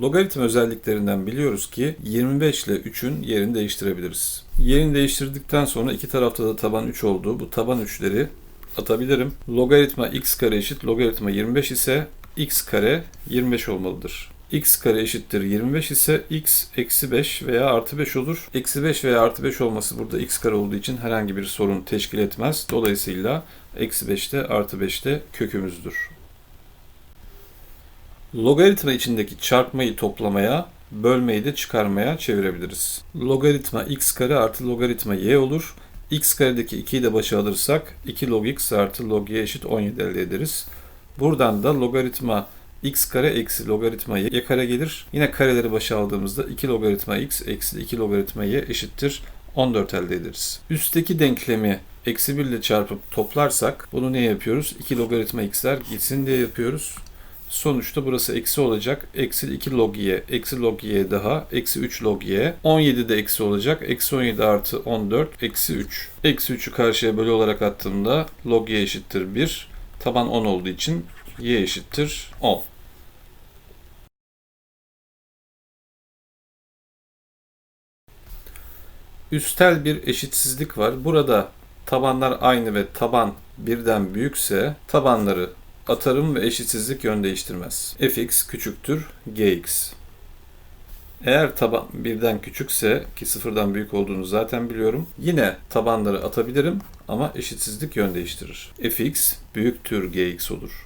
Logaritma özelliklerinden biliyoruz ki 25 ile 3'ün yerini değiştirebiliriz. Yerini değiştirdikten sonra iki tarafta da taban 3 olduğu bu taban 3'leri atabilirim. Logaritma x kare eşit logaritma 25 ise x kare 25 olmalıdır. x kare eşittir 25 ise x eksi 5 veya artı 5 olur. Eksi 5 veya artı 5 olması burada x kare olduğu için herhangi bir sorun teşkil etmez. Dolayısıyla eksi 5'te artı 5'te kökümüzdür. Logaritma içindeki çarpmayı toplamaya, bölmeyi de çıkarmaya çevirebiliriz. Logaritma x kare artı logaritma y olur. x karedeki 2'yi de başa alırsak 2 log x artı log y eşit 17 elde ederiz. Buradan da logaritma x kare eksi logaritma y kare gelir. Yine kareleri başa aldığımızda 2 logaritma x eksi 2 logaritma y eşittir 14 elde ederiz. Üstteki denklemi eksi 1 ile çarpıp toplarsak bunu ne yapıyoruz? 2 logaritma x'ler gitsin diye yapıyoruz. Sonuçta burası eksi olacak. Eksi 2 log y, eksi log y daha, eksi 3 log y. 17 de eksi olacak. Eksi 17 artı 14, eksi 3. Eksi 3'ü karşıya bölü olarak attığımda log y eşittir 1. Taban 10 olduğu için y eşittir 10. Üstel bir eşitsizlik var. Burada tabanlar aynı ve taban birden büyükse tabanları atarım ve eşitsizlik yön değiştirmez. fx küçüktür gx. Eğer taban birden küçükse ki sıfırdan büyük olduğunu zaten biliyorum. Yine tabanları atabilirim ama eşitsizlik yön değiştirir. fx büyüktür gx olur.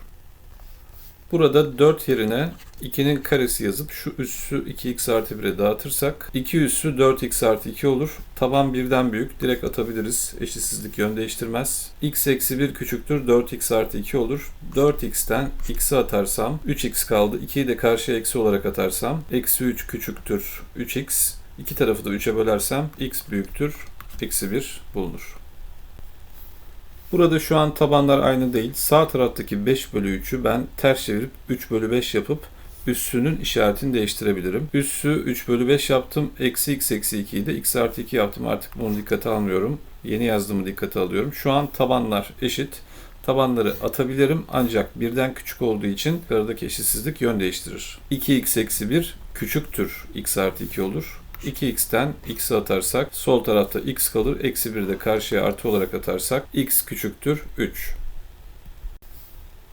Burada 4 yerine 2'nin karesi yazıp şu üssü 2x artı 1'e dağıtırsak 2 üssü 4x artı 2 olur. Taban birden büyük. Direkt atabiliriz. Eşitsizlik yön değiştirmez. x eksi 1 küçüktür. 4x artı 2 olur. 4x'ten x'i atarsam 3x kaldı. 2'yi de karşıya eksi olarak atarsam eksi 3 küçüktür 3x. İki tarafı da 3'e bölersem x büyüktür. Eksi 1 bulunur. Burada şu an tabanlar aynı değil. Sağ taraftaki 5 bölü 3'ü ben ters çevirip 3 bölü 5 yapıp üssünün işaretini değiştirebilirim. Üssü 3 bölü 5 yaptım. Eksi x eksi 2'yi de x artı 2 yaptım. Artık bunu dikkate almıyorum. Yeni yazdığımı dikkate alıyorum. Şu an tabanlar eşit. Tabanları atabilirim ancak birden küçük olduğu için aradaki eşitsizlik yön değiştirir. 2x eksi 1 küçüktür x artı 2 olur. 2x'ten x'i atarsak sol tarafta x kalır. Eksi 1 de karşıya artı olarak atarsak x küçüktür 3.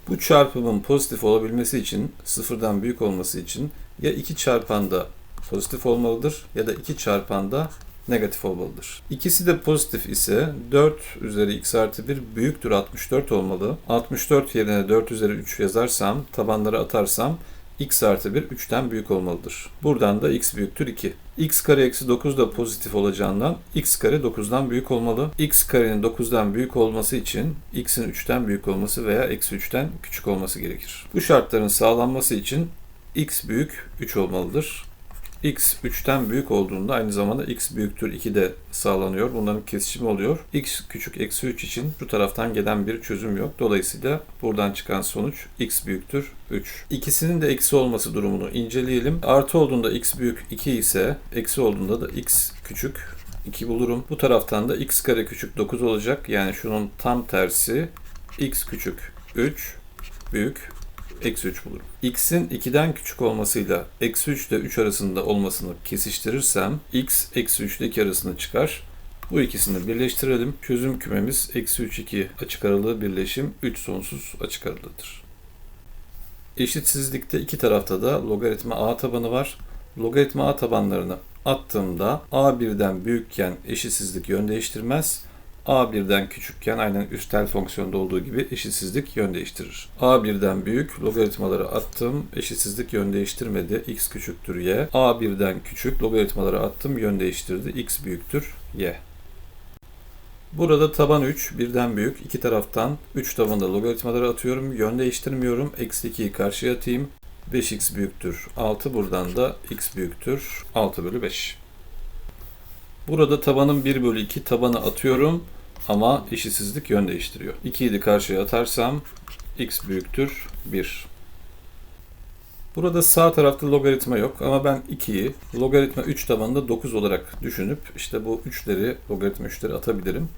Bu çarpımın pozitif olabilmesi için, sıfırdan büyük olması için ya 2 çarpanda pozitif olmalıdır ya da 2 çarpanda negatif olmalıdır. İkisi de pozitif ise 4 üzeri x artı 1 büyüktür 64 olmalı. 64 yerine 4 üzeri 3 yazarsam, tabanları atarsam x artı 1 3'ten büyük olmalıdır. Buradan da x büyüktür 2. x kare eksi 9 da pozitif olacağından x kare 9'dan büyük olmalı. x karenin 9'dan büyük olması için x'in 3'ten büyük olması veya eksi 3'ten küçük olması gerekir. Bu şartların sağlanması için x büyük 3 olmalıdır x 3'ten büyük olduğunda aynı zamanda x büyüktür 2 de sağlanıyor. Bunların kesişimi oluyor. x küçük eksi 3 için şu taraftan gelen bir çözüm yok. Dolayısıyla buradan çıkan sonuç x büyüktür 3. İkisinin de eksi olması durumunu inceleyelim. Artı olduğunda x büyük 2 ise eksi olduğunda da x küçük 2 bulurum. Bu taraftan da x kare küçük 9 olacak. Yani şunun tam tersi x küçük 3 büyük eksi 3 bulurum. x'in 2'den küçük olmasıyla eksi 3 ile 3 arasında olmasını kesiştirirsem x eksi 3 ile 2 arasında çıkar. Bu ikisini birleştirelim. Çözüm kümemiz eksi 3 2 açık aralığı birleşim 3 sonsuz açık aralığıdır. Eşitsizlikte iki tarafta da logaritma a tabanı var. Logaritma a tabanlarını attığımda a birden büyükken eşitsizlik yön değiştirmez. A birden küçükken aynen üstel fonksiyonda olduğu gibi eşitsizlik yön değiştirir. A birden büyük logaritmaları attım. Eşitsizlik yön değiştirmedi. X küçüktür y. A birden küçük logaritmaları attım. Yön değiştirdi. X büyüktür y. Burada taban 3 birden büyük. iki taraftan 3 tabanda logaritmaları atıyorum. Yön değiştirmiyorum. Eksi 2'yi karşıya atayım. 5x büyüktür 6. Buradan da x büyüktür 6 bölü 5. Burada tabanın 1 bölü 2 tabanı atıyorum. Ama eşitsizlik yön değiştiriyor. 2'yi de karşıya atarsam x büyüktür 1. Burada sağ tarafta logaritma yok ama ben 2'yi logaritma 3 tabanında 9 olarak düşünüp işte bu 3'leri logaritma 3'leri atabilirim.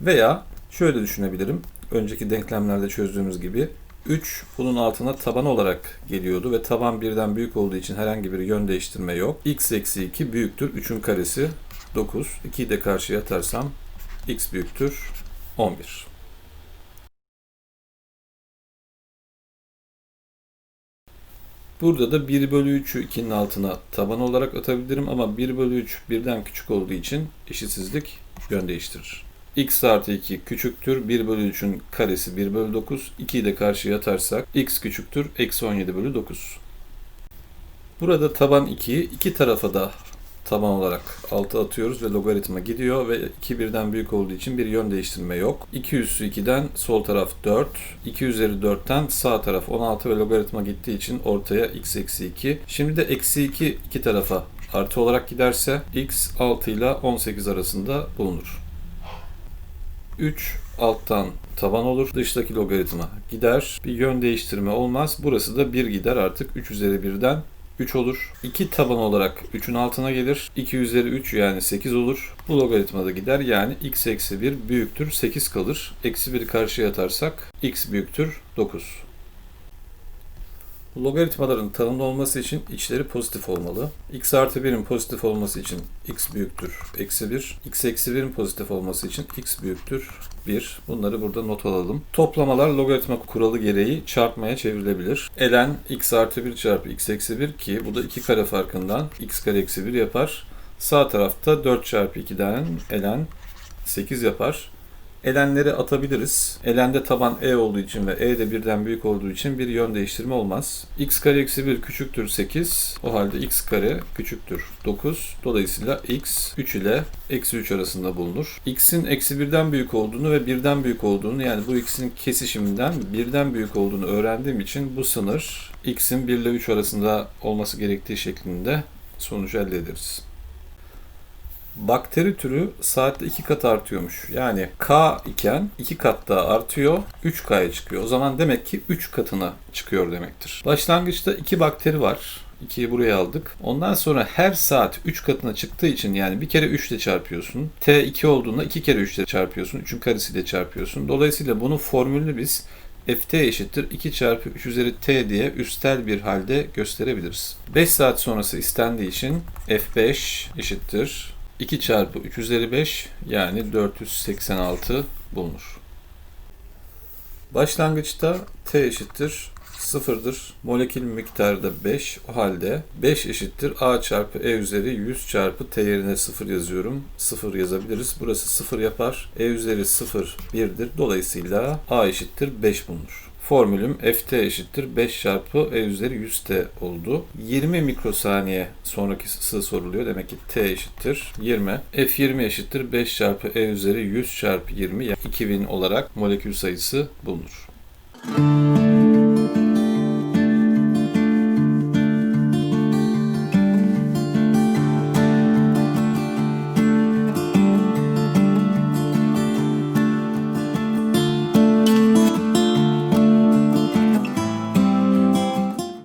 Veya şöyle düşünebilirim. Önceki denklemlerde çözdüğümüz gibi 3 bunun altına taban olarak geliyordu ve taban birden büyük olduğu için herhangi bir yön değiştirme yok. x eksi 2 büyüktür 3'ün karesi 9. 2'yi de karşıya atarsam x büyüktür 11. Burada da 1 bölü 3'ü 2'nin altına taban olarak atabilirim ama 1 bölü 3 birden küçük olduğu için eşitsizlik yön değiştirir. x artı 2 küçüktür 1 bölü 3'ün karesi 1 bölü 9. 2'yi de karşıya atarsak x küçüktür eksi 17 bölü 9. Burada taban 2'yi iki tarafa da taban olarak 6 atıyoruz ve logaritma gidiyor ve 2 birden büyük olduğu için bir yön değiştirme yok. 2 üssü 2'den sol taraf 4, 2 üzeri 4'ten sağ taraf 16 ve logaritma gittiği için ortaya x eksi 2. Şimdi de eksi 2 iki tarafa artı olarak giderse x 6 ile 18 arasında bulunur. 3 alttan taban olur. Dıştaki logaritma gider. Bir yön değiştirme olmaz. Burası da 1 gider artık 3 üzeri 1'den 3 olur. 2 taban olarak 3'ün altına gelir. 2 üzeri 3 yani 8 olur. Bu logaritmada gider yani x eksi 1 büyüktür 8 kalır. Eksi 1'i karşıya atarsak x büyüktür 9. Logaritmaların tanımlı olması için içleri pozitif olmalı. x artı 1'in pozitif olması için x büyüktür eksi 1. x eksi 1'in pozitif olması için x büyüktür 1. Bunları burada not alalım. Toplamalar logaritma kuralı gereği çarpmaya çevrilebilir. Elen x artı 1 çarpı x eksi 1 ki bu da 2 kare farkından x kare eksi 1 yapar. Sağ tarafta 4 çarpı 2'den elen 8 yapar. Elenleri atabiliriz. Elende taban e olduğu için ve e de birden büyük olduğu için bir yön değiştirme olmaz. x kare eksi 1 küçüktür 8. O halde x kare küçüktür 9. Dolayısıyla x 3 ile eksi 3 arasında bulunur. x'in eksi 1'den büyük olduğunu ve 1'den büyük olduğunu yani bu x'in kesişiminden 1'den büyük olduğunu öğrendiğim için bu sınır x'in 1 ile 3 arasında olması gerektiği şeklinde sonucu elde ederiz. Bakteri türü saatte 2 kat artıyormuş. Yani K iken 2 kat daha artıyor, 3K'ya çıkıyor. O zaman demek ki 3 katına çıkıyor demektir. Başlangıçta 2 bakteri var. 2'yi buraya aldık. Ondan sonra her saat 3 katına çıktığı için yani bir kere 3 ile çarpıyorsun. T 2 olduğunda 2 kere 3 ile çarpıyorsun. 3'ün karesiyle çarpıyorsun. Dolayısıyla bunun formülünü biz ft eşittir 2 çarpı 3 üzeri t diye üstel bir halde gösterebiliriz. 5 saat sonrası istendiği için f5 eşittir 2 çarpı 3 üzeri 5 yani 486 bulunur. Başlangıçta T eşittir 0'dır. Molekül miktarı da 5. O halde 5 eşittir A çarpı E üzeri 100 çarpı T yerine 0 yazıyorum. 0 yazabiliriz. Burası 0 yapar. E üzeri 0 1'dir. Dolayısıyla A eşittir 5 bulunur. Formülüm ft eşittir 5 çarpı e üzeri 100t oldu. 20 mikrosaniye sonrakisi soruluyor. Demek ki t eşittir 20. f20 eşittir 5 çarpı e üzeri 100 çarpı 20 yani 2000 olarak molekül sayısı bulunur.